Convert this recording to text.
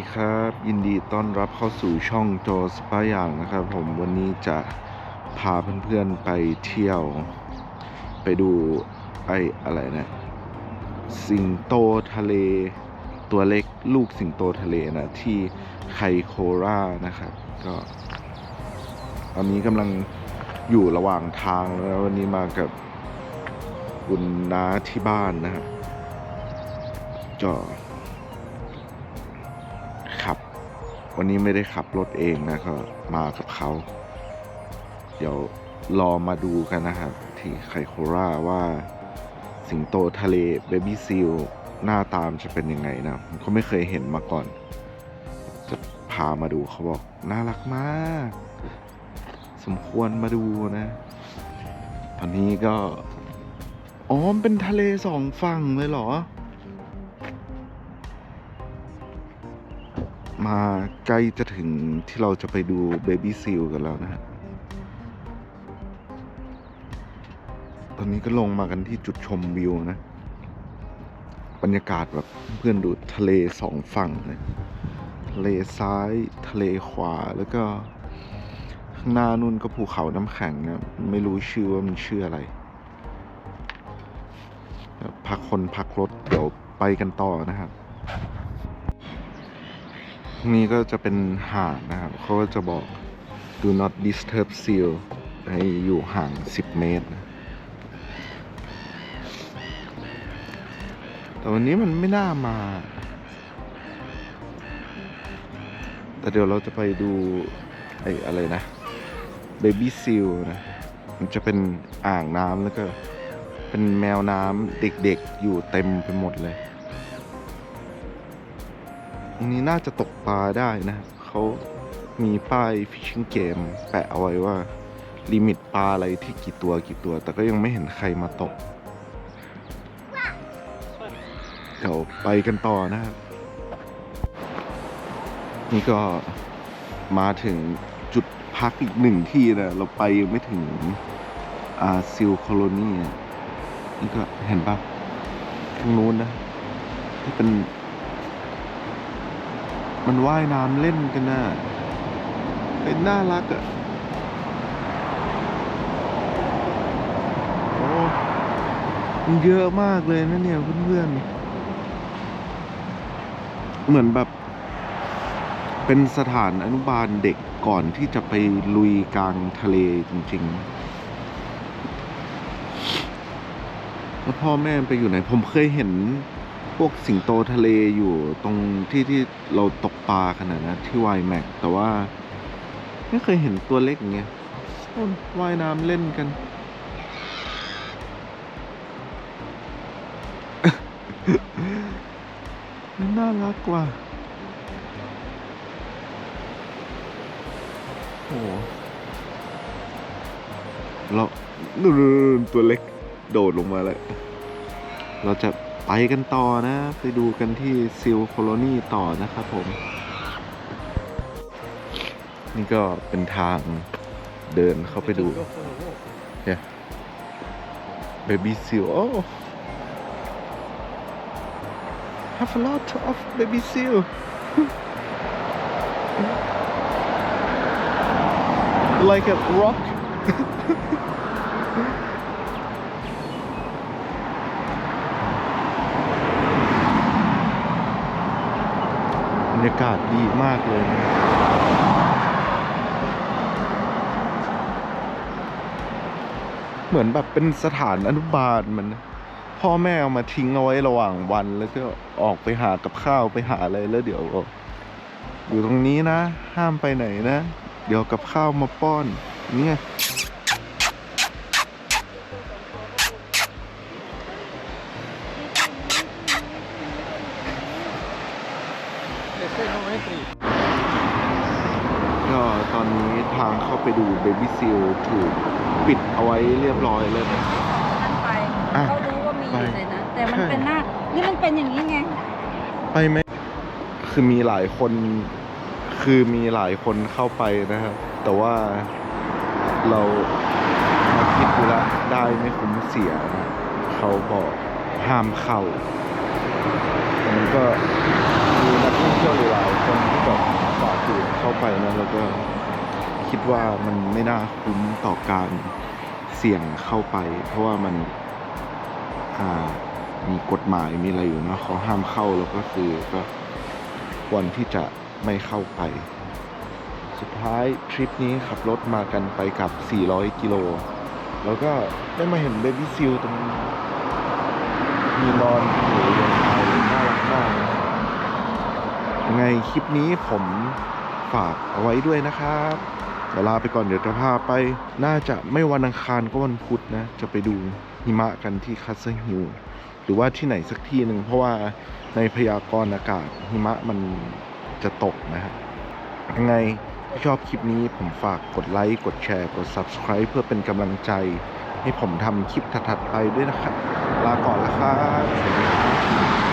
ดีครับ ยินดีต้อนรับเข้าสู่ช่องโจสปาอย่างนะครับ ผมวันนี้จะพาเพื่อนๆไปเที่ยว ไปดูไอ้อะไรนะ สิงโตทะเล ตัวเล็กลูกสิงโตทะเลนะ ที่ไคโครานะครับ ก็ตอนนี้กำลังอยู่ระหว่างทางแล้ววันนี้มากับคุณน้าที่บ้านนะครับก็ขั วันนี้ไม่ได้ขับรถเองนะก็มากับเขา เดี๋ยวรอมาดูกันนะครับ ที่ไคโคราว่าสิงโตทะเลเบบี้ซีลหน้าตามจะเป็นยังไงนะผมก็ไม่เคยเห็นมาก่อน จะพามาดูเขาบอก น่ารักมาก สมควรมาดูนะ ตอนนี้ก็อ๋อมเป็นทะเลสองฝั่งเลยเหรอ มาใกล้จะถึงที่เราจะไปดูเบบี้ซีลกันแล้วนะฮะ ตอนนี้ก็ลงมากันที่จุดชมวิวนะ บรรยากาศแบบเพื่อนดูทะเลสองฝั่งเลยทะเลซ้ายทะเลขวาแล้วก็ข้างหน้านู่นก็ภูเขาน้ำแข็งนะไม่รู้ชื่อว่ามันชื่ออะไร พักคนพักรถเดี๋ยวไปกันต่อนะครับ นี้ก็จะเป็นหาดนะครับเขาก็จะบอก do not disturb seal ให้อยู่ห่าง 10 เมตร แต่วันนี้มันไม่น่ามา แต่เดี๋ยวเราจะไปดูไอ้อะไรนะ baby seal นะ มันจะเป็นอ่างน้ำแล้วก็เป็นแมวน้ำเด็กๆอยู่เต็มไปหมดเลย นี้น่าจะตกปลาได้นะเขามีป้าย fishing game แปะเอาไว้ว่า ลิมิตปลาอะไรที่กี่ตัวกี่ตัว แต่ก็ยังไม่เห็นใครมาตก เดี๋ยวไปกันต่อนะครับ นี่ก็มาถึงจุดพักอีกหนึ่งที่นะ เราไปยังไม่ถึงอาซิลโคโลนีนี่ก็เห็นปะทางนู้นนะที่เป็น มันว่ายน้ำเล่นกันน่ะเป็นน่ารักอะ่ะโอ้มันเยอะมากเลยนะเนี่ยเพื่อนๆ เหมือนแบบ เป็นสถานอนุบาลเด็กก่อนที่จะไปลุยกลางทะเลจริงๆ แล้วพ่อแม่ไปอยู่ไหน ผมเคยเห็น วกสิงโตทะเลอยู่ตรงที่ที่เราตกปลาขนาดนะที่วายแม็กแต่ว่าไม่เคยเห็นตัวเล็กอย่างเงี้ยว่ายน้ำเล่นกัน น่ารักกว่ะโอ้โหเรานูนตัวเล็กโดดลงมาเลย เราจะ ไปกันต่อนะ ไปดูกันที่ซิลโคโลนีต่อนะครับผม นี่ก็เป็นทางเดินเข้าไปดูเนี่ย baby seal oh have a lot of baby seal like a rock รรยากาศดีมากเลย เหมือนแบบเป็นสถานอนุบาลมัน พ่อแม่เอามาทิ้งเอาไว้ระหว่างวันแล้วก็ออกไปหากับข้าวไปหาอะไรแล้วเดี๋ยว อยู่ตรงนี้นะ ห้ามไปไหนนะ เดี๋ยวกับข้าวมาป้อนนี่ไง ก็ตอนนี้ทางเข้าไปดูเบบี้ซีลถูกปิดเอาไว้เรียบร้อยแล้วนะ นั่นไปอะเขารู้ว่ามีไปอยู่ในนั้นแต่มันใช่เป็นหน้านี่มันเป็นอย่างนี้ไง ไปไหมคือมีหลายคนคือมีหลายคนเข้าไปนะครับ แต่ว่าเรามาคิดดูและได้ไม่คุ้มเสียนะเขาบอกห้ามเข้ามันก็มีนักท่อง เที่ยวหลายๆคนที่แบบฝ่าฝืนเข้าไปนะแล้วก็คิดว่ามันไม่น่าคุ้มต่อการเสี่ยงเข้าไป เพราะว่ามันอ่ามีกฎหมายมีอะไรอยู่เนะเขาห้ามเข้าแล้วก็คือก็ควรที่จะไม่เข้าไป สุดท้ายทริปนี้ขับรถมากันไปกับ 400 กิโล แล้วก็ได้มาเห็นเบบี้ซิลตรงมีนอนอยู่บนเขาน่ารักมากนะ ยังไงคลิปนี้ผมฝากเอาไว้ด้วยนะครับเดี๋ยวลาไปก่อนเดี๋ยวจะพาไป น่าจะไม่วันอังคารก็วันพุธนะ จะไปดูหิมะกันที่คัสเซฮิลหรือว่าที่ไหนสักที่หนึ่งเพราะว่าในพยากรณ์อากาศหิมะมันจะตกนะฮะยังไงถ้าชอบคลิปนี้ผมฝากกดไลค์ กดแชร์ กด Subscribe เพื่อเป็นกำลังใจ ให้ผมทำคลิปถัดๆไปด้วยนะครับ ลาก่อนล้วครับสวัสดีครับ